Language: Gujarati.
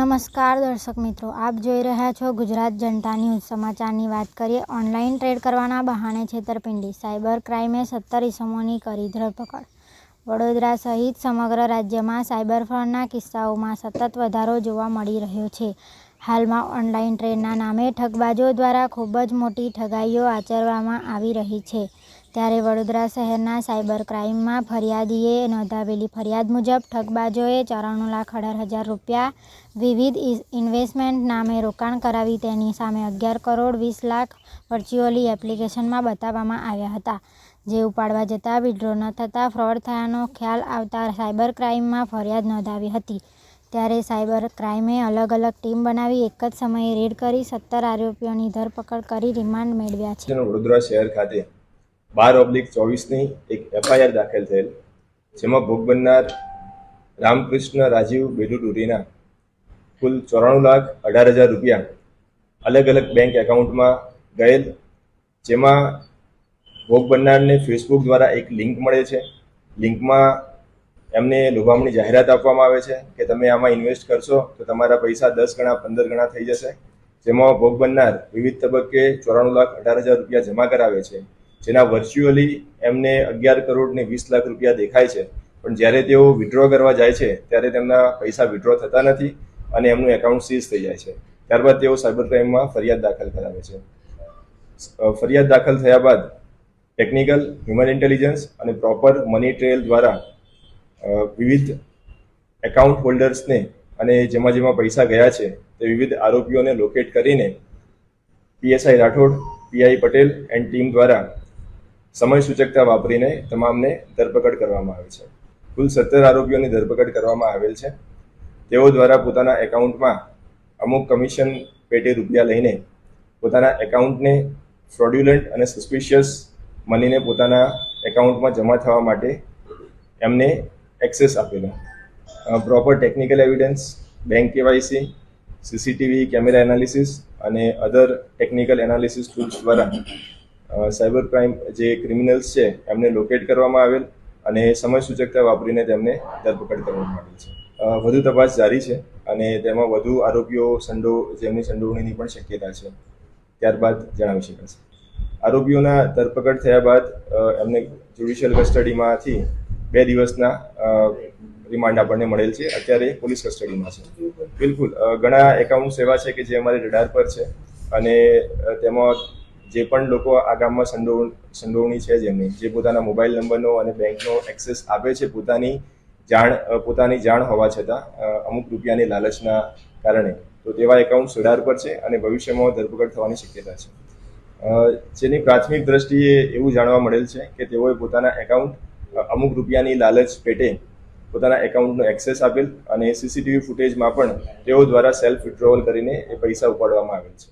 નમસ્કાર દર્શક મિત્રો, આપ જોઈ રહ્યા છો ગુજરાત જનતા ન્યૂઝ. સમાચારની વાત કરીએ, ઓનલાઈન ટ્રેડ કરવાના બહાને છેતરપિંડી, સાયબર ક્રાઇમે સત્તર ઇસમોની કરી ધરપકડ. વડોદરા સહિત સમગ્ર રાજ્યમાં સાયબર ફ્રોડના કિસ્સાઓમાં સતત વધારો જોવા મળી રહ્યો છે. હાલમાં ઓનલાઈન ટ્રેડના નામે ઠગબાજો દ્વારા ખૂબ જ મોટી ઠગાઈઓ આચરવામાં આવી રહી છે. ત્યારે વડોદરા શહેરના સાયબર ક્રાઇમમાં ફરિયાદીએ નોંધાવેલી ફરિયાદ મુજબ ઠગબાજોએ ચોરાણું લાખ અઢાર હજાર રૂપિયા વિવિધ ઇન્વેસ્ટમેન્ટ નામે રોકાણ કરાવી તેની સામે અગિયાર કરોડ વીસ લાખ વર્ચ્યુઅલી એપ્લિકેશનમાં બતાવવામાં આવ્યા હતા. જે ઉપાડવા જતાં વિડ્રો ન થતાં ફ્રોડ થયાનો ખ્યાલ આવતા સાયબર ક્રાઇમમાં ફરિયાદ નોંધાવી હતી. ત્યારે સાયબર ક્રાઇમે અલગ અલગ ટીમ બનાવી એક જ સમયે રેડ કરી સત્તર આરોપીઓની ધરપકડ કરી રિમાન્ડ મેળવ્યા છે. વડોદરા શહેર ખાતે બાર ઓબ્લિક ચોવીસની એક એફઆઈઆર દાખલ થયેલ, જેમાં ભોગ બનનાર રામકૃષ્ણ રાજીવ બેડુડુરીના કુલ ચોરાણું લાખ અઢાર હજાર રૂપિયા અલગ અલગ બેંક એકાઉન્ટમાં ગયેલ, જેમાં ભોગ બનનારને ફેસબુક દ્વારા એક લિંક મળે છે. લિંકમાં એમને લોભામણી જાહેરાત આપવામાં આવે છે કે તમે આમાં ઇન્વેસ્ટ કરશો તો તમારા પૈસા દસ ગણા, પંદર ગણા થઈ જશે. જેમાં ભોગ બનનાર વિવિધ તબક્કે ચોરાણું લાખ અઢાર હજાર રૂપિયા જમા કરાવે છે. જેના વર્ચ્યુઅલી એમને અગિયાર કરોડ ને વીસ લાખ રૂપિયા દેખાય છે. પણ જ્યારે તેઓ વિડ્રો કરવા જાય છે, ત્યારે તેમના પૈસા વિડ્રો થતા નથી અને એમનું એકાઉન્ટ સીઝ થઈ જાય છે. ત્યારબાદ તેઓ સાયબર ક્રાઇમમાં ફરિયાદ દાખલ કરાવે છે. ફરિયાદ દાખલ થયા બાદ ટેકનિકલ હ્યુમન ઇન્ટેલિજન્સ અને પ્રોપર મની ટ્રેલ દ્વારા વિવિધ એકાઉન્ટ હોલ્ડર્સને અને જેમાં જેમાં પૈસા ગયા છે, તે વિવિધ આરોપીઓને લોકેટ કરીને PSI Rathod PI Patel and team દ્વારા સમય સૂચકતા વાપરીને તમામને ધરપકડ કરવામાં આવે છે. કુલ સત્તર આરોપીઓની ધરપકડ કરવામાં આવેલ છે. તેઓ દ્વારા પોતાના એકાઉન્ટમાં અમુક કમિશન પેટે રૂપિયા લઈને પોતાના એકાઉન્ટને ફ્રોડ્યુલન્ટ અને સસ્પિશિયસ મનીને પોતાના એકાઉન્ટમાં જમા થવા માટે એમને એક્સેસ આપેલો. Proper technical evidence bank KYC, CCTV, camera analysis અને અધર ટેકનિકલ એનાલિસિસ ટૂલ્સ દ્વારા સાયબર ક્રાઇમ જે ક્રિમિનલ્સ છે, એમને લોકેટ કરવામાં આવેલ અને સમય સૂચકતા વાપરીને તેમને ધરપકડ કરવામાં આવેલ છે. વધુ તપાસ જારી છે અને તેમાં વધુ આરોપીઓ, સંડો, જેમની સંડોવણીની પણ શક્યતા છે. ત્યારબાદ જણાવી શકાશે. આરોપીઓના ધરપકડ થયા બાદ એમને જ્યુડિશિયલ કસ્ટડીમાંથી બે દિવસના રિમાન્ડ આપણને મળેલ છે. અત્યારે પોલીસ કસ્ટડીમાં છે. બિલકુલ. ઘણા એકાઉન્ટ્સ એવા છે કે જે અમારી રડાર પર છે અને તેમાં જે પણ લોકો આ ગામમાં સંડોવ સંડોવણી છે જેમની, જે પોતાના મોબાઈલ નંબરનો અને બેંકનો એક્સેસ આપે છે પોતાની જાણ પોતાની જાણ હોવા છતાં અમુક રૂપિયાની લાલચના કારણે. તો તેવા એકાઉન્ટ સુધાર પર છે અને ભવિષ્યમાં ધરપકડ થવાની શક્યતા છે. જેની પ્રાથમિક દ્રષ્ટિએ એવું જાણવા મળેલ છે કે તેઓએ પોતાના એકાઉન્ટ અમુક રૂપિયાની લાલચ પેટે પોતાના એકાઉન્ટનો એક્સેસ આપેલ અને સીસીટીવી ફૂટેજમાં પણ તેઓ દ્વારા સેલ્ફ વિડ્રોવલ કરીને એ પૈસા ઉપાડવામાં આવેલ છે.